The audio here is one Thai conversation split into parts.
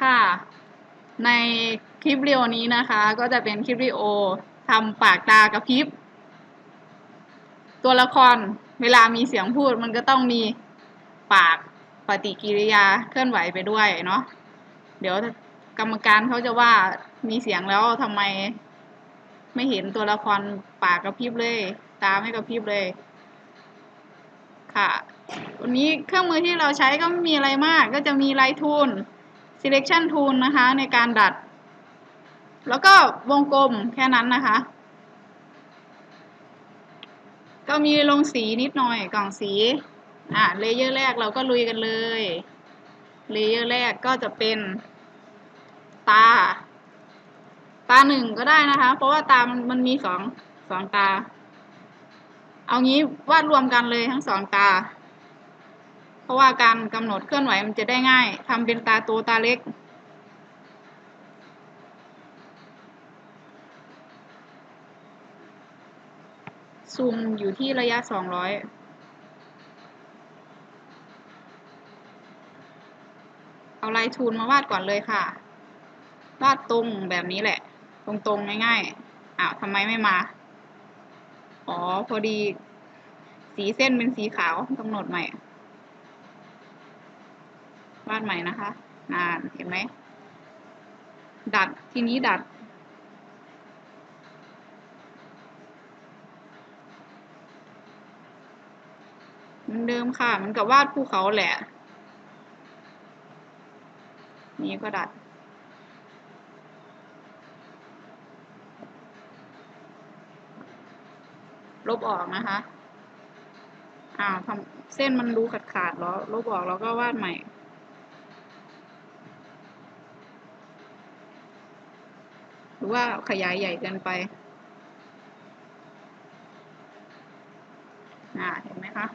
ค่ะ ในคลิปวิดีโอนี้นะคะ ก็จะเป็นคลิปวิดีโอทำปากตากระพริบ ตัวละครเวลามีเสียงพูดมันก็ต้องมีปากปฏิกิริยาเคลื่อนไหวไปด้วยเนาะเดี๋ยวกรรมการเขาจะว่ามีเสียงแล้วทำไม ไม่เห็นตัวละครปากกระพริบเลย ตาไม่กระพริบเลย ค่ะ วันนี้เครื่องมือที่เราใช้ก็ไม่มีอะไรมาก ก็จะมีไลท์ทูล selection tool นะคะ ในการดัด แล้วก็วงกลมแค่นั้นนะคะ ก็มีลงสีนิดหน่อยกล่องสี อะเลเยอร์แรกเราก็ลุยกันเลย เลเยอร์แรกก็จะเป็นตา ตาหนึ่งก็ได้นะคะ เพราะว่าตามันมันมีสองสองตา เอางี้วาดรวมกันเลยทั้งสองตา ราะว่าการกำหนดเคลื่อนไหวมันจะได้ง่ายทำเป็นตาโตตาเล็ก ซูมอยู่ที่ระยะสองร้อยเอาลายทูนมาวาดก่อนเลยค่ะ วาดตรงแบบนี้แหละ ตรงๆง่ายๆอ้าวทำไมไม่มา อ๋อ พอดี สีเส้นเป็นสีขาวกำหนดใหม่ วาดใหม่นะคะอ่านเห็นไหมดัดทีนี้ดัด เหมือนเดิมค่ะ มันกับวาดภูเขาแหละ นี้ก็ดัดลบออกนะคะอ้าทำเส้นมันดูขาดขาดๆแล้ว ลบออกแล้วก็วาดใหม่ หรือว่าขยายใหญ่เกินไปอ่าเห็นไหมคะ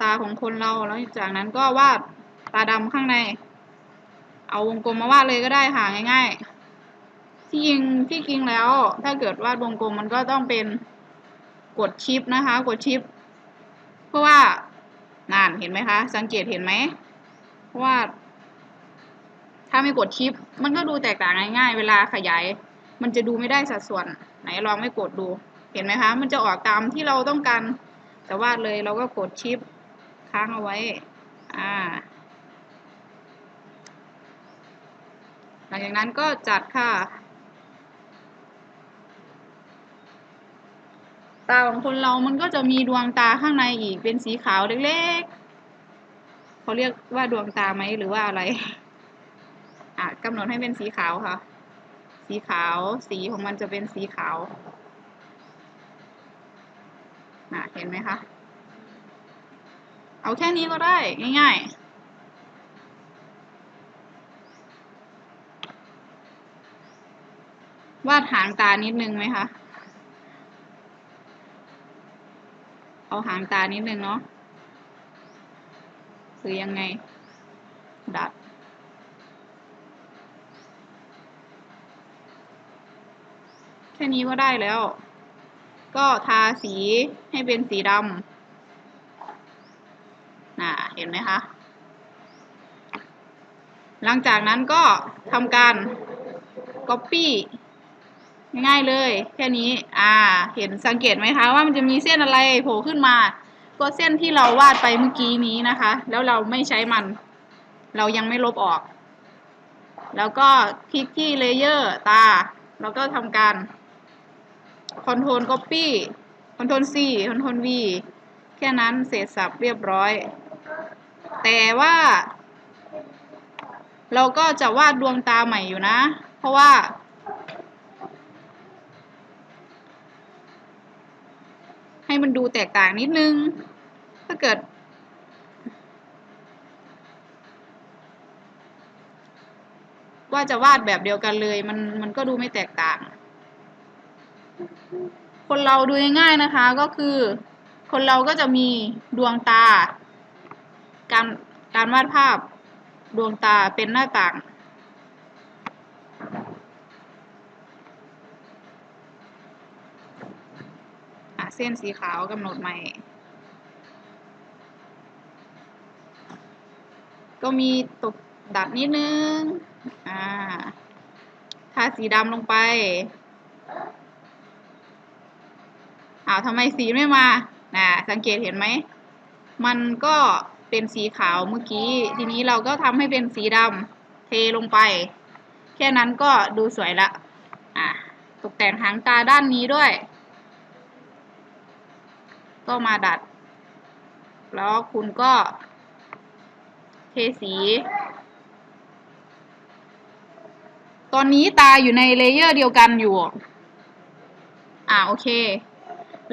ตาของคนเราแล้วจากนั้นก็วาดตาดำข้างใน เอาวงกลมมาวาดเลยก็ได้ค่ะง่าย ๆ ที่จริงที่จริงแล้ว ถ้าเกิดวาดวงกลมมันก็ต้องเป็นกดชิปนะคะ กดชิป เพราะว่านานเห็นไหมคะ สังเกตเห็นไหมเพราะว่า ถ้าไม่กดชิป มันก็ดูแตกต่างง่ายๆ เวลาขยาย มันจะดูไม่ได้สัดส่วน ไหนลองไม่กดดู เห็นไหมคะ มันจะออกตามที่เราต้องการ แต่วาดเลยเราก็กดชิปค้างเอาไว้ อ่า หลังจากนั้นก็จัดค่ะ ตาของคนเรา มันก็จะมีดวงตาข้างในอีก เป็นสีขาวเล็กๆ เขาเรียกว่าดวงตาไหมหรือว่าอะไร อะกำหนดให้เป็นสีขาวค่ะ สีขาวสีของมันจะเป็นสีขาวน่ะเห็นไหมคะ เอาแค่นี้ก็ได้ง่ายๆวาดหางตานิดนึงไหมคะ เอาหางตานิดนึงเนาะหรือยังไง ดัด ค่นี้ก็ได้แล้ว ก็ทาสีให้เป็นสีดำน่ะเห็นไหมคะ หลังจากนั้นก็ทำการ Copy ง่ายๆเลย แค่นี้ อ่า เห็นสังเกตไหมคะว่ามันจะมีเส้นอะไรโผล่ขึ้นมา ก็เส้นที่เราวาดไปเมื่อกี้นี้นะคะ แล้วเราไม่ใช้มัน เรายังไม่ลบออก แล้วก็คลิกที่เลเยอร์ตา แล้วก็ทำการ Ctrl Copy Ctrl C Ctrl V แค่นั้นเสร็จสับเรียบร้อย แต่ว่า เราก็จะวาดดวงตาใหม่อยู่นะ เพราะว่า ให้มันดูแตกต่างนิดนึง ถ้าเกิดว่าจะวาดแบบเดียวกันเลย มันมันก็ดูไม่แตกต่าง คนเราดูง่ายๆนะคะก็คือ คนเราก็จะมีดวงตา การการวาดภาพดวงตาเป็นหน้าต่าง เส้นสีขาวกำหนดใหม่ ก็มีตกดัดนิดนึง อ่า ทาสีดำลงไป อ้าวทำไมสีไม่มานะสังเกตเห็นไหม มันก็เป็นสีขาวเมื่อกี้ ทีนี้เราก็ทำให้เป็นสีดำเทลงไป แค่นั้นก็ดูสวยละ อะ ตกแต่งหางตาด้านนี้ด้วย ก็มาดัด แล้วคุณก็เทสี ตอนนี้ตาอยู่ในเลเยอร์เดียวกันอยู่ อ่าโอเค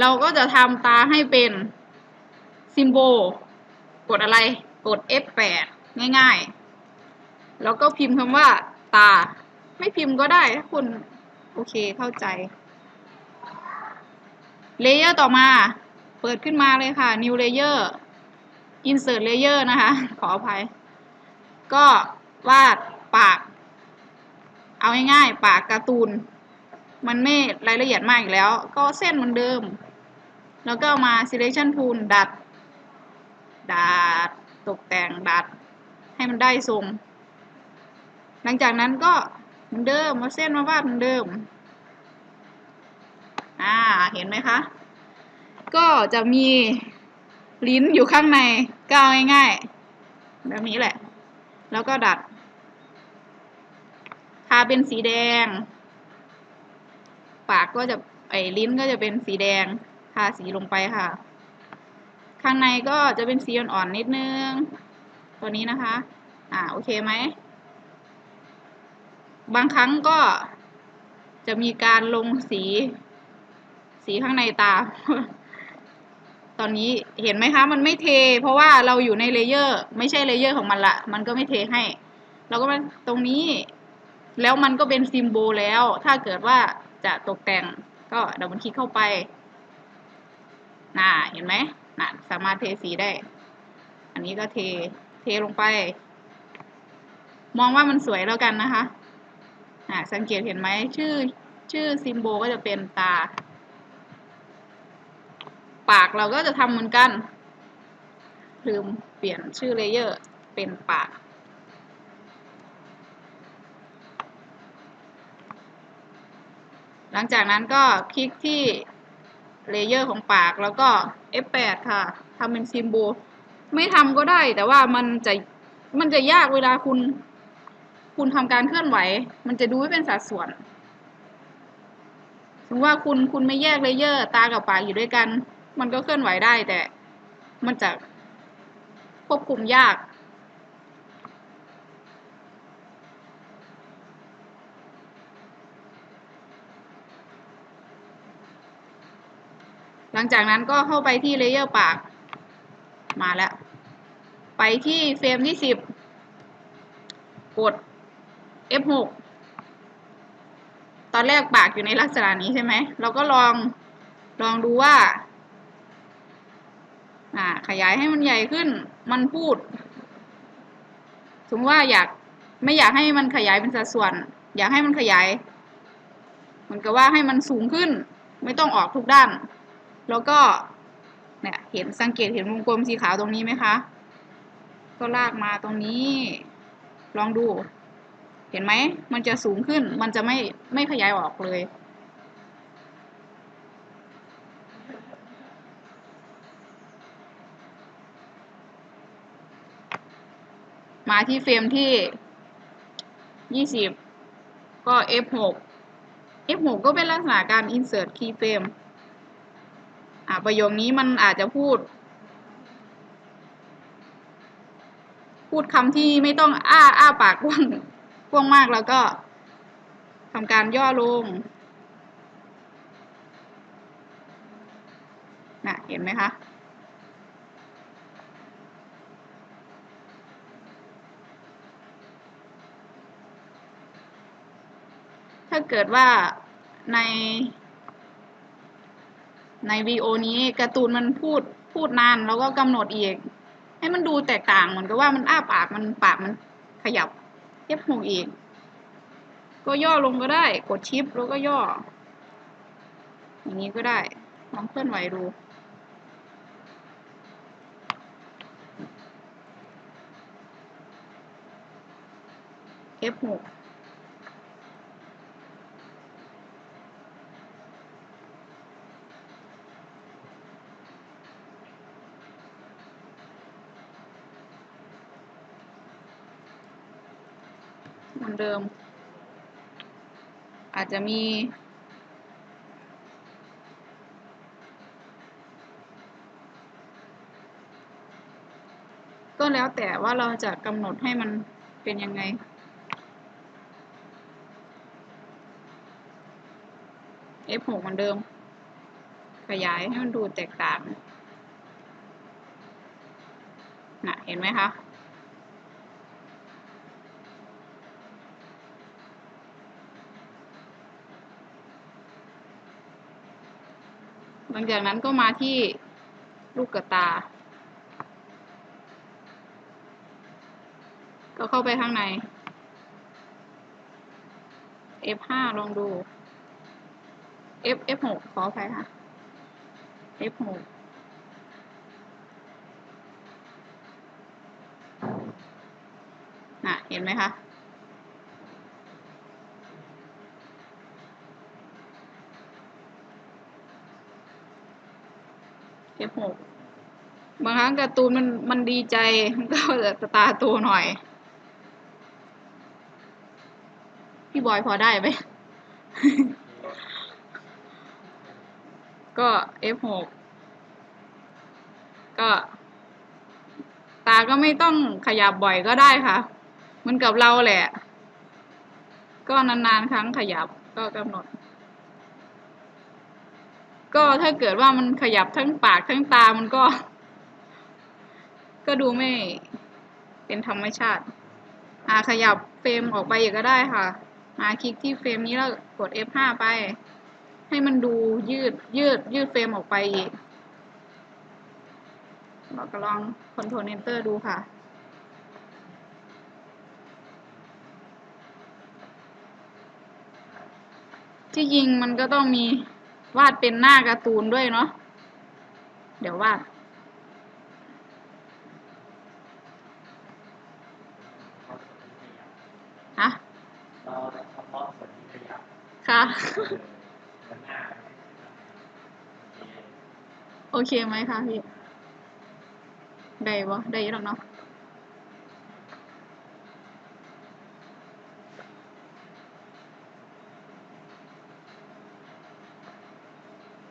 เราก็จะทำตาให้เป็นซิมโบลกดอะไร กด F8 ง่ายๆ แล้วก็พิมพ์คำว่า ตา ไม่พิมพ์ก็ได้ถ้าคุณ โอเคเข้าใจ เลเยอร์ต่อมา เปิดขึ้นมาเลยค่ะ new layer insert layer นะคะ ขออภัย ก็วาดปาก เอาง่ายๆ ปากการ์ตูน มันไม่รายละเอียดมากอีกแล้ว ก็เส้นเหมือนเดิม แล้วก็มา selection tool ดัด ดัด ตกแต่งดัด ให้มันได้ทรง หลังจากนั้นก็เหมือนเดิมมาเส้นมาวาดเหมือนเดิม อ่า เห็นไหมคะ ก็จะมีลิ้นอยู่ข้างในก็เอาง่ายๆ แบบนี้แหละ แล้วก็ดัด ทาเป็นสีแดง ปากก็จะไอ้ลิ้นก็จะเป็นสีแดงาสีลงไปค่ะ ข้างในก็จะเป็นสีอ่อนๆนิดนึง ตัวนี้นะคะ อ่าโอเคไหม บางครั้งก็จะมีการลงสี สีข้างในตา ตอนนี้เห็นไหมคะ มันไม่เท เพราะว่าเราอยู่ในเลเยอร์ ไม่ใช่เลเยอร์ของมันละ มันก็ไม่เทให้ เราก็มาตรงนี้ แล้วมันก็เป็นซิมโบลแล้ว ถ้าเกิดว่าจะตกแต่งก็ดับเบิลคลิกเข้าไป น่าเห็นไหมน่ะสามารถเทสีได้ อันนี้ก็เท เทลงไป มองว่ามันสวยแล้วกันนะคะอ่าสังเกตเห็นไหมชื่อ ชื่อซิมโบลก็จะเป็นตา ปากเราก็จะทำเหมือนกัน ลืมเปลี่ยนชื่อเลเยอร์ เป็นปากหลังจากนั้นก็คลิกที่ เลเยอร์ของปากแล้วก็ F8 ค่ะทำเป็นซิมโบลไม่ทำก็ได้ แต่ว่ามันจะมันจะยากเวลาคุณ คุณทำการเคลื่อนไหว มันจะดูไม่เป็นสัดส่วนถึงว่าคุณคุณไม่แยกเลเยอร์ ตากับปากอยู่ด้วยกัน มันก็เคลื่อนไหวได้แต่มันจะควบคุมยาก ลังจากนั้นก็เข้าไปที่เลเยอร์ปาก มาแล้ว ไปที่เฟรมที่สิบกด F6 ตอนแรกปากอยู่ในลักษณะนี้ใช่ไหม เราก็ลองลองดูว่า อ่า ขยายให้มันใหญ่ขึ้น มันพูด สมมติว่าอยากไม่อยากให้มันขยายเป็นสัดส่วน อยากให้มันขยาย เหมือนกับว่าให้มันสูงขึ้น ไม่ต้องออกทุกด้าน แล้วก็เนี่ยเห็นสังเกตเห็นวงกลมสีขาวตรงนี้ไหมคะ ก็ลากมาตรงนี้ ลองดู เห็นไหม มันจะสูงขึ้น มันจะไม่ไม่ขยายออกเลย มาที่เฟรมที่ยี่สิบก็ F6 F6 ก็เป็นลักษณะการ insert keyframe อ่าประโยคนี้มันอาจจะพูด พูดคำที่ไม่ต้องอ้าอ้าปากกว้างกว้างมากแล้วก็ทำการย่อลงน่ะเห็นไหมคะถ้าเกิดว่าใน ในวีโอนี้การ์ตูนมันพูดพูดนานแล้วก็กำหนดอีก ให้มันดูแตกต่างเหมือนกับว่ามันอ้าปากมันปากมันขยับเย็บหูอีก ก็ย่อลงก็ได้ กดชิปแล้วก็ย่อ อย่างนี้ก็ได้ลองเคลื่อนไหวดู F6 เหมือน เดิม อาจจะมี ก็แล้วแต่ว่าเราจะกำหนดให้มันเป็นยังไง F6 เหมือนเดิม ขยายให้มันดูแตกต่างน่ะเห็นไหมคะ ลังจากนั้นก็มาที่ลูกกระตา ก็เข้าไปข้างใน F5 ลองดู F F6 ขออภัยค่ะ F6 น่ะ เห็นไหมคะ F6 บางครั้งการ์ตูนมันมันดีใจ มันก็จะตาโตหน่อย พี่บอยพอได้ไหม ก็ F6 ก็ ตาก็ไม่ต้องขยับบ่อยก็ได้ค่ะมือนกับเราแหละ ก็นานๆครั้งขยับก็กำหนด ก็ถ้าเกิดว่ามันขยับทั้งปากทั้งตามันก็ ก็ดูไม่เป็นธรรมชาติ อ่าขยับเฟรมออกไปอีกก็ได้ค่ะมาคลิกที่เฟรมนี้แล้วกด F5 ไป ให้มันดูยืดยืดยืดเฟรมออกไปอีกเราก็ลอง Ctrl Enter ดูค่ะที่จริงมันก็ต้องมี วาดเป็นหน้าการ์ตูนด้วยเนาะ เดี๋ยววาด ฮะเราเฉพาะส่วนที่ขยับค่ะ โอเคไหมคะพี่ ได้บ่ได้ยี่หรอกเนาะ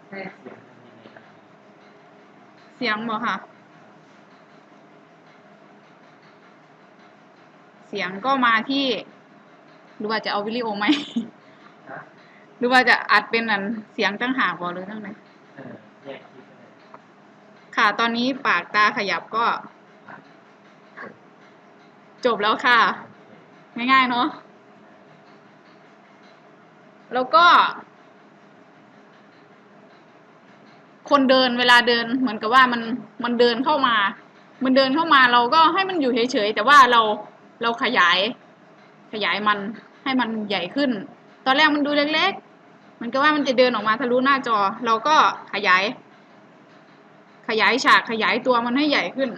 แค่เสียงมันมีในนั้น เสียงบ่ค่ะ เสียงก็มาที่ หรือว่าจะเอาวิดีโอไหมนะหรือว่าจะอัดเป็นอันเสียงตั้งหากบ่หรือตั้งไหนเออแยกคลิปไปเลยค่ะ ตอนนี้ปากตาขยับก็ จบแล้วค่ะ ง่ายๆเนาะแล้วก็ คนเดินเวลาเดินเหมือนกับว่ามันมันเดินเข้ามา มันเดินเข้ามาเราก็ให้มันอยู่เฉยๆแต่ว่าเราเราขยาย ขยายมันให้มันใหญ่ขึ้น ตอนแรกมันดูเล็กๆมันก็ว่ามันจะเดินออกมาทะลุหน้าจอ เราก็ขยาย ขยายฉากขยายตัวมันให้ใหญ่ขึ้น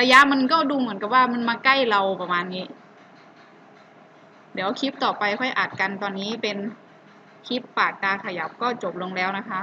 ระยะมันก็ดูเหมือนกับว่ามันมาใกล้เราประมาณนี้ เดี๋ยวคลิปต่อไปค่อยอัดกันตอนนี้เป็นคลิปปากตาขยับก็จบลงแล้วนะคะ